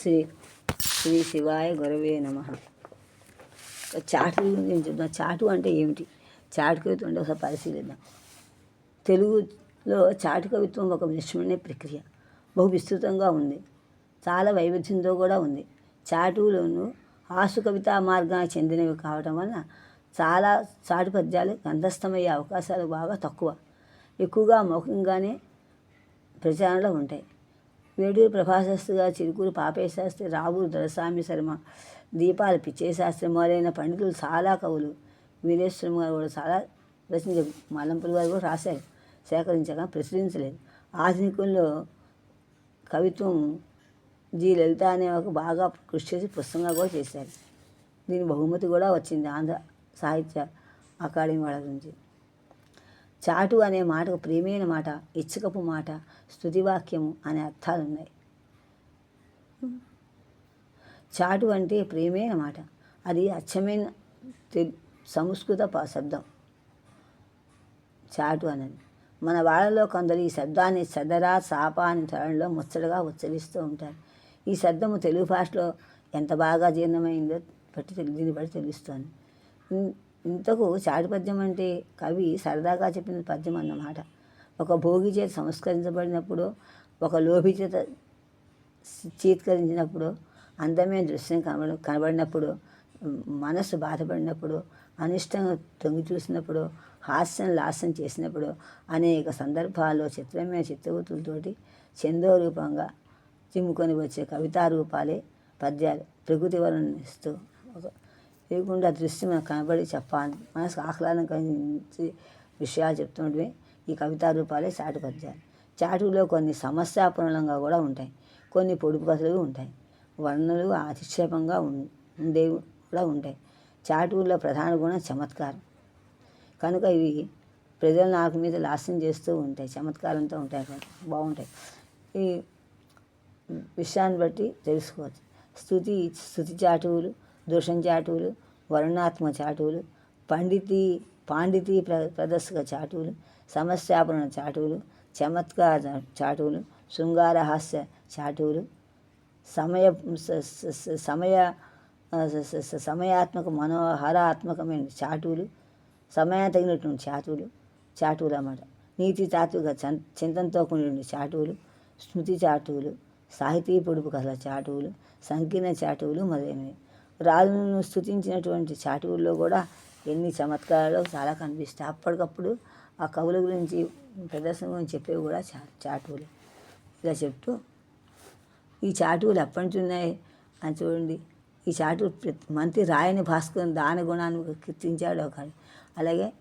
శ్రీ శ్రీ శివాయ గురవే నమ. చాటు గురించి చెప్తాను చాటు అంటే ఏమిటి? చాటు కవిత్వం అంటే ఒకసారి పరిశీలిద్దాం. తెలుగులో చాటు కవిత్వం ఒక విషమనే ప్రక్రియ. బహు విస్తృతంగా ఉంది. చాలా వైవిధ్యంతో కూడా ఉంది. చాటులోను ఆసు కవితా మార్గానికి చెందినవి కావటం వలన చాలా చాటు పద్యాలు గంధస్థమయ్యే అవకాశాలు బాగా తక్కువ. ఎక్కువగా మౌఖికంగానే ప్రచారంలో ఉంటాయి. వేడూరు ప్రభాశాస్త్రి గారు చిరుకూరు పాపేశాస్త్రి శాస్త్రి రావూరు దొరస్వామి శర్మ. దీపాల పిచ్చయ్య శాస్త్రి మొదలైన పండితులు చాలా కవులు. వీరేశ్వరం గారు కూడా చాలా రచించారు మల్లంపల్లి గారు కూడా రాశారు. సేకరించగా ప్రచురించలేదు ఆధునికుల్లో కవిత్వం జి. లలిత అనే ఒక బాగా కృషి చేసి పుస్తకంగా కూడా చేశారు. దీని బహుమతి కూడా వచ్చింది ఆంధ్ర సాహిత్య అకాడమీ వాళ్ళ నుంచి. చాటు అనే మాటకు ప్రియమైన మాట ఇచ్చకపు మాట స్థుతివాక్యము అనే అర్థాలు ఉన్నాయి చాటు అంటే ప్రియమైన మాట. అది అచ్చమైన తె- సంస్కృత ప- శబ్దం. చాటు అనేది మన వాళ్ళలో కొందరు ఈ శబ్దాన్ని సదరా సాప అని తరంలో ముచ్చటగా ఉచ్చరిస్తూ ఉంటారు. ఈ శబ్దము తెలుగు భాషలో ఎంత బాగా జీర్ణమైందో బట్టి దీన్ని బట్టి తెలుస్తోంది. ఇంతకు చాటు పద్యం అంటే కవి సరదాగా చెప్పిన పద్యం అన్నమాట. ఒక భోగి చేత సంస్కరించబడినప్పుడు ఒక లోభి చేత చీత్కరించినప్పుడు అందమైన దృశ్యం కనబడ కనబడినప్పుడు మనస్సు బాధపడినప్పుడు అనిష్టంగా తొంగి చూసినప్పుడు హాస్యం లాస్యం చేసినప్పుడు అనేక సందర్భాల్లో చిత్రమైన చిత్తవృత్తులతోటి చందోరూపంగా చిమ్ముకొని వచ్చే కవితా రూపాలే పద్యాలు. ప్రకృతి వర్ణిస్తూ ఒక లేకుండా దృష్టి మనకు కనబడి చెప్పాలి. మనసుకు ఆహ్లాదం కలిగించి విషయాలు చెప్తుంటే ఈ కవితా రూపాలే చాటు పద్యాలు చాటులో కొన్ని సమస్యాపూర్ణంగా కూడా ఉంటాయి. కొన్ని పొడుపు కథలు ఉంటాయి. వర్ణలు అతిక్షేపంగా ఉండేవి కూడా ఉంటాయి. చాటువుల్లో ప్రధాన గుణం చమత్కారం. కనుక ఇవి ప్రజల నాకు మీద లాస్యం చేస్తూ ఉంటాయి. చమత్కారంతో ఉంటాయి బాగుంటాయి. ఈ విషయాన్ని బట్టి తెలుసుకోవచ్చు. స్థుతి స్థుతి చాటువులు దోషం చాటువులు వరుణాత్మ చాటువులు పండితి పాండితి ప్ర ప్రదర్శక చాటువులు సమస్యాపరణ చాటువులు చమత్కార చాటువులు శృంగారహాస్య చాటువులు సమయ సమయ సమయాత్మక మనోహరాత్మకమైన చాటువులు సమయం తగినటువంటి చాటువులు చాటువులు అన్నమాట నీతి తాత్విక చం- చింతనతో కూడిన చాటువులు స్మృతి చాటువులు సాహితీ పొడుపు కథల చాటువులు సంకీర్ణ చాటువులు మొదలైనవి. రాజును స్థుతించినటువంటి చాటువుల్లో కూడా ఎన్ని చమత్కారాలు చాలా కనిపిస్తాయి. అప్పటికప్పుడు ఆ కవుల గురించి ప్రదర్శన గురించి చెప్పేవి కూడా చా చాటువులు. ఇలా చెప్తూ ఈ చాటువులు ఎప్పటి నుంచి ఉన్నాయి అని చూడండి. ఈ చాటు మంత్రి రాయని భాస్కర్ దాన గుణాన్ని కీర్తించాడు ఒక అలాగే